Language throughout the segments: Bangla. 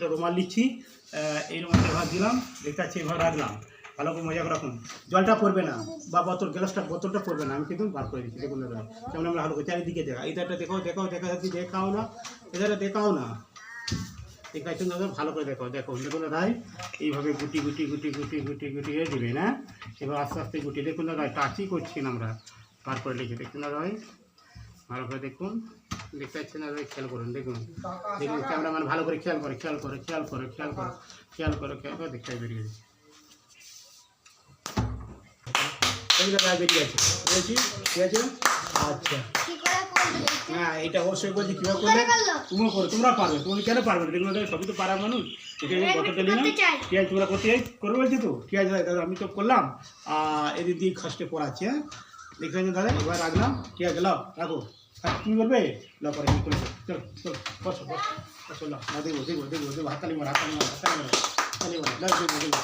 রুমাল নিচ্ছি এই রুমালটা ভাগ দিলাম, দেখতে পাচ্ছি এভাবে রাখলাম। ভালো করে মজা রাখুন। জলটা পড়বে না, বা বোতল, গ্লাসটা, বোতলটা পড়বে না, আমি কিন্তু বার করে দিচ্ছি, দেখুন দাদা। যেমন আমরা ভালো করে চারিদিকে দেখা এই ধারটা দেখাও দেখাও, দেখা যাচ্ছে, দেখাও না এধারে দেখাও না। দেখাচ্ছেন দাদা ভালো করে দেখো দেখো, দেখুন দাদাই এইভাবে গুটি গুটি গুটি গুটি গুটি গুটি হয়ে দেবে, না? এবার আস্তে আস্তে গুটি, দেখুন দাদা টাচই করছি না আমরা। বার করে লিখে দেখুন দাদা ভালো করে দেখুন। দেখতে পাচ্ছেন দাদা খেয়াল করুন দেখুন। দেখুন ক্যামেরা মানে ভালো করে খেয়াল করে খেয়াল করে খেয়াল করে খেয়াল করে খেয়াল করে খেয়াল করে দেখতে বেরিয়ে গেছে। বেরিয়ে বলছি ঠিক আছে? আচ্ছা। হ্যাঁ এটা অবশ্যই বলছি কীভাবে করলে? তুমিও করো তোমরা পারবে তুমি কেন পারবে না? সবই তো পারা মানুষ। ঠিক আছে তোমরা করতে চাই? করবে বলছি তো? ঠিক আছে দাদা আমি তো করলাম। আর এদিক দিয়ে খাস্টে পড়াচ্ছি হ্যাঁ? পাচ্ছেন দাদা এবার রাখলাম। ঠিক আছে লাও রাখো। তুমি করবে ল করে আমি করে চল চল বসো বসো বসো ল না দেখবো দেখবো দেখবো দেখবো হাতালি মার হাতালি মার হাতালি মার হাতালি মার না দেখবো দেখবো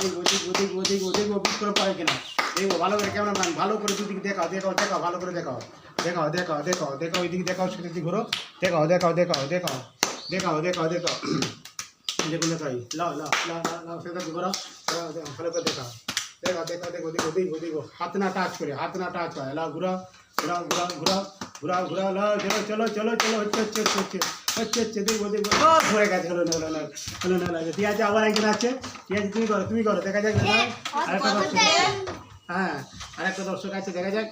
দেখবো দেখবো দেখবো দেখবো দেখবো বুঝ করে পারে কিনা দেখবো ভালো করে ক্যামেরাম্যান ভালো করে দুদিকে দেখাও দেখাও দেখাও ভালো করে দেখাও দেখাও দেখাও দেখাও দেখাও এদিকে দেখাও সেদিকে ঘোরো দেখাও দেখাও দেখাও দেখাও দেখাও দেখাও দেখাও দেখুন দেখাই লাও লাও লাও লাও সেদিকে ঘোরাও ভালো করে দেখাও देगा देखा देखो देखो देखो देखो हाथ ना टाच करे हाथ ना टाच करे ला घुरा घुरा घुरा घुरा ঘুরাও ঘুরাও লাও চলো চলো চলো চলো হচ্ছে হচ্ছে হচ্ছে হচ্ছে হচ্ছে হচ্ছে দেখব দেখব ও ঘুরে গেছে হলো না হলো না হলো না হলো ঠিক আছে আবার একজন আছে ঠিক আছে তুমি করো তুমি করো দেখা যাক দাদা আরেকটা দর্শক আছে। হ্যাঁ আরেকটা দর্শক আছে দেখা যাক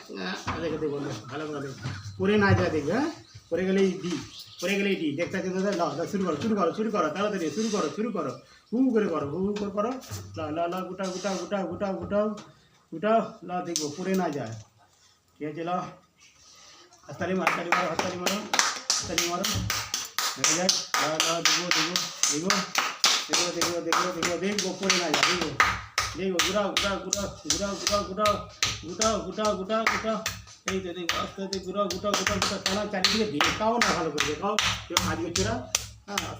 দেখে দেখব দেখো, ভালো করে দেখো করে না যায় দেখবে হ্যাঁ করে গেলেই দি করে গেলেই দি দেখতে পাচ্ছি দাদা লাও লাও শুরু করো শুরু করো শুরু করো তাড়াতাড়ি শুরু করো শুরু করো হু করে করো হু হু করে করো লাও লাও লাও গুটাও গুটাও গুটাও গুটাও গুটাও গুটাও লাও দেখব করে না যায় ঠিক আছে লাও হাততালি মারো হাততালি মারো হাততালি মারো হাততালি মারো দেখা যাক দেখব করে না গুড়াও গুড়াও গুড়াও গুটাও গুটাও গুটাও গুটাও এই তো আস্তে আস্তে গুটাও কেন চারিদিকে দেখাও না ভালো করে দেখাও কেউ আজকে চোরা হ্যাঁ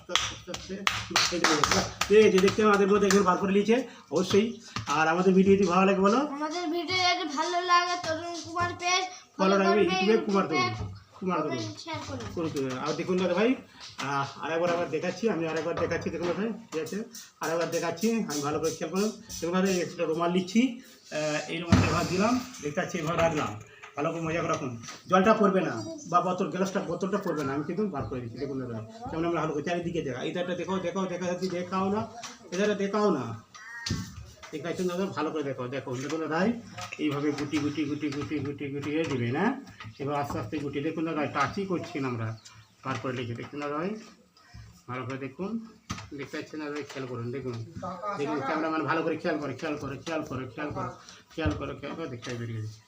যে আমাদের মধ্যে করে নিয়েছে অবশ্যই আর আমাদের ভিডিও যদি ভালো লাগে বলো আমাদের ভিডিও ভালো লাগে তরুণ কুমার ফলো রাখবে ইউটিউবে কুমার দেবো কুমার দেবো করে দেবে আর দেখুন দাদা ভাই আহ, আরেকবার আবার দেখাচ্ছি আমি আরেকবার দেখাচ্ছি দেখুন ভাই ঠিক আছে? আরেকবার দেখাচ্ছি আমি ভালো করে খেয়াল করলাম দেখুন দাদা একটা রুমাল নিচ্ছি এই রুমালটা ভাগ দিলাম দেখতে পাচ্ছি এভাবে রাখলাম। ভালো করে মজা করে রাখুন। জলটা পড়বে না বা বোতল গ্লাসটা বোতলটা পড়বে না আমি কিন্তু বার করে দিচ্ছি দেখুন দাদা। যেমন আমরা ভালো করে চারিদিকে দেখা এই ধারটা দেখাও দেখাও দেখা যাচ্ছে দেখাও না এধারে দেখাও না। দেখাচ্ছেন দাদা ভালো করে দেখো দেখো, দেখুন দাদাই এইভাবে গুটি গুটি গুটি গুটি গুটি গুটি হয়ে দেবে, না? এবার আস্তে আস্তে গুটি, দেখুন দাদা, টাচই করছি না আমরা। বার করে লিখে দেখুন ভাই, ভালো করে দেখুন। দেখতে পাচ্ছেন দাদা খেয়াল করুন, দেখুন। দেখুন ক্যামেরা মানে ভালো করে খেয়াল করে খেয়াল করে খেয়াল করে খেয়াল করে খেয়াল করে খেয়াল করে, দেখতে বেরিয়ে গেছে।